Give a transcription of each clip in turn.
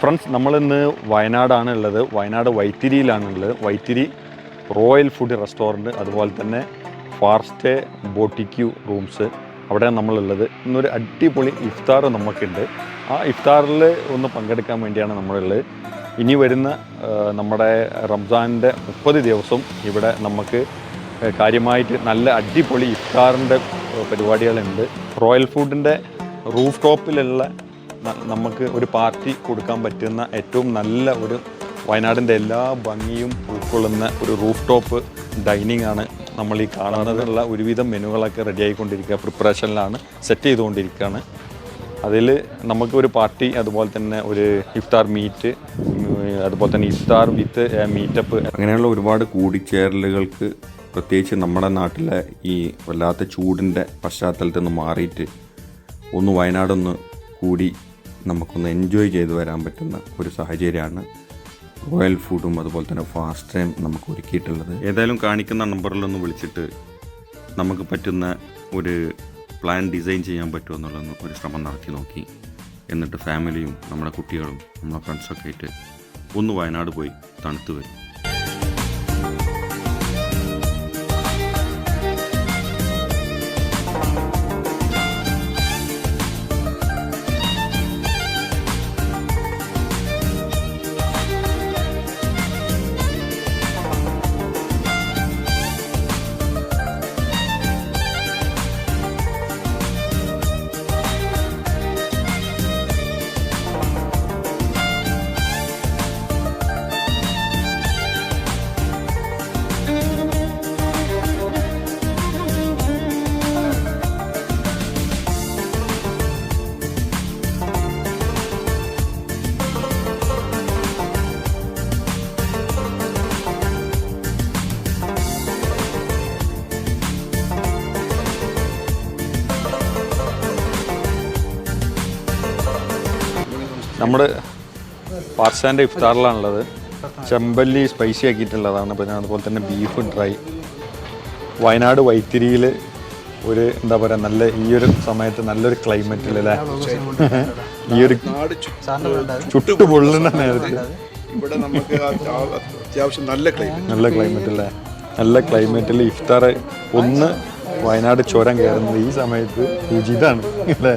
Friends നമ്മളിന്ന് വയനാടാണ് ഉള്ളത് വയനാട് വൈത്തിരിയിലാണ് ഉള്ളത് വൈത്തിരി റോയൽ ഫുഡ് റെസ്റ്റോറന്റ് അതുപോലെ തന്നെ ഫാർസ്റ്റേ ബോട്ടിക്യൂ റൂംസ് അവിടെയാണ് നമ്മളുള്ളത്. ഇന്നൊരു അടിപൊളി ഇഫ്താർ നമുക്കുണ്ട്. ആ ഇഫ്താറിൽ ഒന്ന് പങ്കെടുക്കാൻ വേണ്ടിയാണ് നമ്മളുള്ളത്. ഇനി വരുന്ന നമ്മുടെ റംസാനിന്റെ മുപ്പത് ദിവസം ഇവിടെ നമുക്ക് കാര്യമായിട്ട് നല്ല അടിപൊളി ഇഫ്താറിന്റെ പരിപാടികളുണ്ട്. റോയൽ ഫുഡിന്റെ റൂഫ് ടോപ്പിലുള്ള നമുക്ക് ഒരു പാർട്ടി കൊടുക്കാൻ പറ്റുന്ന ഏറ്റവും നല്ല ഒരു വയനാടിന്റെ എല്ലാ ഭംഗിയും ഉൾക്കൊള്ളുന്ന ഒരു റൂഫ് ടോപ്പ് ഡൈനിങ് ആണ് നമ്മൾ ഈ കാണുന്നതിനുള്ള ഒരുവിധം മെനുകളൊക്കെ റെഡി ആയിക്കൊണ്ടിരിക്കുക പ്രിപ്പറേഷനിലാണ് സെറ്റ് ചെയ്തുകൊണ്ടിരിക്കുകയാണ്. അതിൽ നമുക്ക് ഒരു പാർട്ടി അതുപോലെ തന്നെ ഒരു ഇഫ്താർ മീറ്റ് അതുപോലെ തന്നെ ഇഫ്താർ വിത്ത് മീറ്റപ്പ്. അങ്ങനെയുള്ള ഒരുപാട് കൂടിച്ചേരലുകൾക്ക് പ്രത്യേകിച്ച് നമ്മുടെ നാട്ടിലെ ഈ വല്ലാത്ത ചൂടിന്റെ പശ്ചാത്തലത്തിൽ നിന്ന് മാറിയിട്ട് ഒന്ന് വയനാടൊന്ന് കൂടി നമുക്കൊന്ന് എൻജോയ് ചെയ്ത് വരാൻ പറ്റുന്ന ഒരു സാഹചര്യമാണ്. റോയൽ ഫുഡും അതുപോലെ തന്നെ ഫാസ്റ്റ് ടൈം നമുക്ക് ഒരുക്കിയിട്ടുള്ളത്. ഏതായാലും കാണിക്കുന്ന നമ്പറിലൊന്ന് വിളിച്ചിട്ട് നമുക്ക് പറ്റുന്ന ഒരു പ്ലാൻ ഡിസൈൻ ചെയ്യാൻ പറ്റുമെന്നുള്ളൊന്ന് ഒരു ശ്രമം നടത്തി നോക്കി. എന്നിട്ട് ഫാമിലിയും നമ്മുടെ കുട്ടികളും നമ്മുടെ ഫ്രണ്ട്സൊക്കെ ആയിട്ട് ഒന്ന് വയനാട് പോയി തണുത്ത് വരും. നമ്മുടെ പാർസാന്റെ ഇഫ്താറിലാണുള്ളത്. ചെമ്പല്ലി സ്പൈസി ആക്കിയിട്ടുള്ളതാണ്. പിന്നെ അതുപോലെ തന്നെ ബീഫ് ഡ്രൈ വയനാട് വൈത്തിരിയിൽ ഒരു എന്താ പറയുക നല്ല ഈ ഒരു സമയത്ത് നല്ലൊരു ക്ലൈമറ്റിൽ അല്ലേ ഈ ഒരു ചുട്ടു പൊള്ളുന്ന നേരത്ത് ഇവിടെ നമുക്ക് അത്യാവശ്യം നല്ല ക്ലൈമറ്റ് നല്ല ക്ലൈമറ്റ് അല്ലേ നല്ല ക്ലൈമറ്റിൽ ഇഫ്താർ ഒന്ന് വയനാട് ചുരം കയറുന്നത് ഈ സമയത്ത് ഉചിതാണ്. അല്ലേ?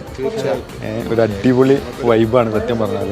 ഒരു അടിപൊളി വൈബാണ് സത്യം പറഞ്ഞാൽ